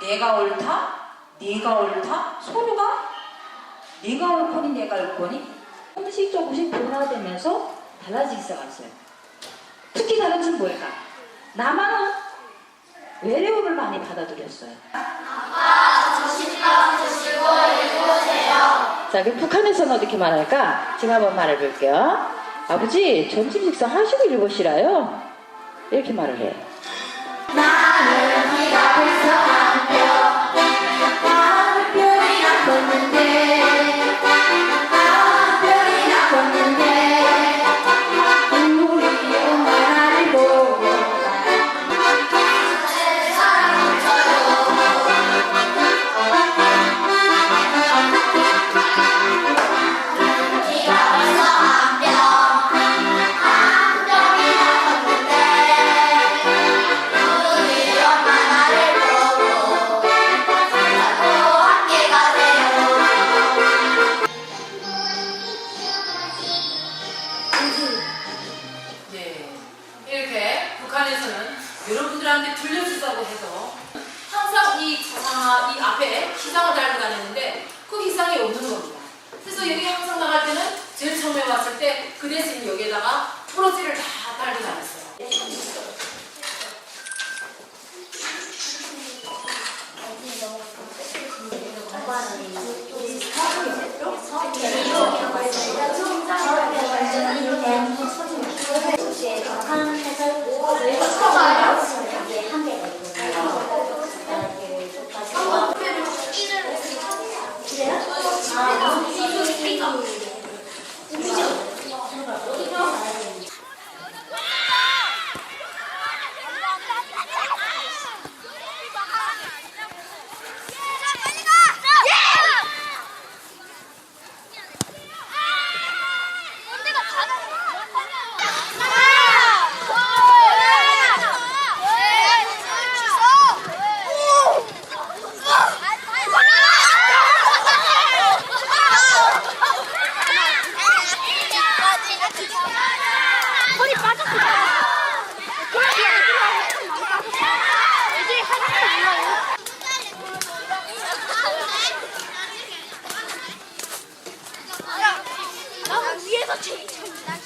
내가 옳다, 네가 옳다, 서로가 네가 옳거니 내가 옳거니 조금씩 조금씩 변화되면서 달라지기 시작했어요. 특히 다른 것은 뭘까? 나만은 외래어를 많이 받아들였어요. 자, 그 북한에서는 어떻게 말할까? 제가 한번 말해 볼게요. 아버지, 점심 식사 하시고 읽으시라요? 이렇게 말을 해요. 네. 분들한테 들려주자고 해서 항상 이 자상화, 이 앞에 희상을 달고 다녔는데 그 희상이 없는 겁니다. 그래서 여기 항상 나갈 때는 제일 처음에 왔을 때 그 대신 여기에다가 프로지를 다 달고 다녔 ちこっ